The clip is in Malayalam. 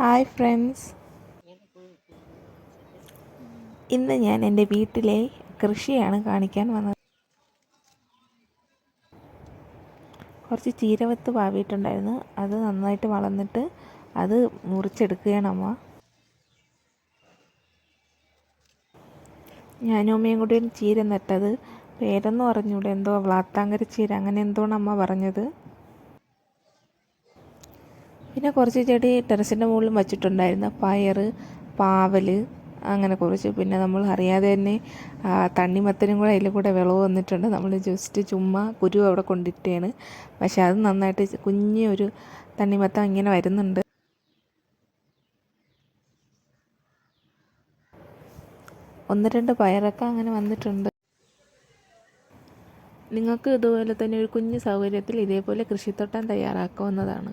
Hi friends. ഇന്ന് ഞാൻ എന്റെ വീട്ടിലെ കൃഷിയാണ് കാണിക്കാൻ വന്നത്. കുറച്ച് ചീരവത്ത് പാവിയിട്ടുണ്ടായിരുന്നു അത് നന്നായിട്ട് വളർന്നിട്ട് അത് മുറിച്ചെടുക്കുകയാണ് അമ്മ. ഞാനും അമ്മയും കൂടി ചീര നട്ടത്. പേരെന്ന് പറഞ്ഞൂടെ എന്തോ വ്ളാത്താങ്കര ചീര അങ്ങനെ എന്തോണ് അമ്മ പറഞ്ഞത്. പിന്നെ കുറച്ച് ചെടി ടെറസിന്റെ മുകളിൽ വച്ചിട്ടുണ്ടായിരുന്നു. പയർ പാവൽ അങ്ങനെ കുറച്ച്. പിന്നെ നമ്മൾ അറിയാതെ തന്നെ തണ്ണിമത്തനും കൂടെ അതിൽ കൂടെ വിളവ് വന്നിട്ടുണ്ട്. നമ്മൾ ജസ്റ്റ് ചുമ്മാ കുരു അവിടെ കൊണ്ടിട്ടാണ്. പക്ഷേ അത് നന്നായിട്ട് കുഞ്ഞ് ഒരു തണ്ണിമത്തം ഇങ്ങനെ വരുന്നുണ്ട്. ഒന്ന് രണ്ട് പയറൊക്കെ അങ്ങനെ വന്നിട്ടുണ്ട്. നിങ്ങൾക്ക് ഇതുപോലെ തന്നെ ഒരു കുഞ്ഞു സൗകര്യത്തിൽ ഇതേപോലെ കൃഷിത്തോട്ടം തയ്യാറാക്കാവുന്നതാണ്.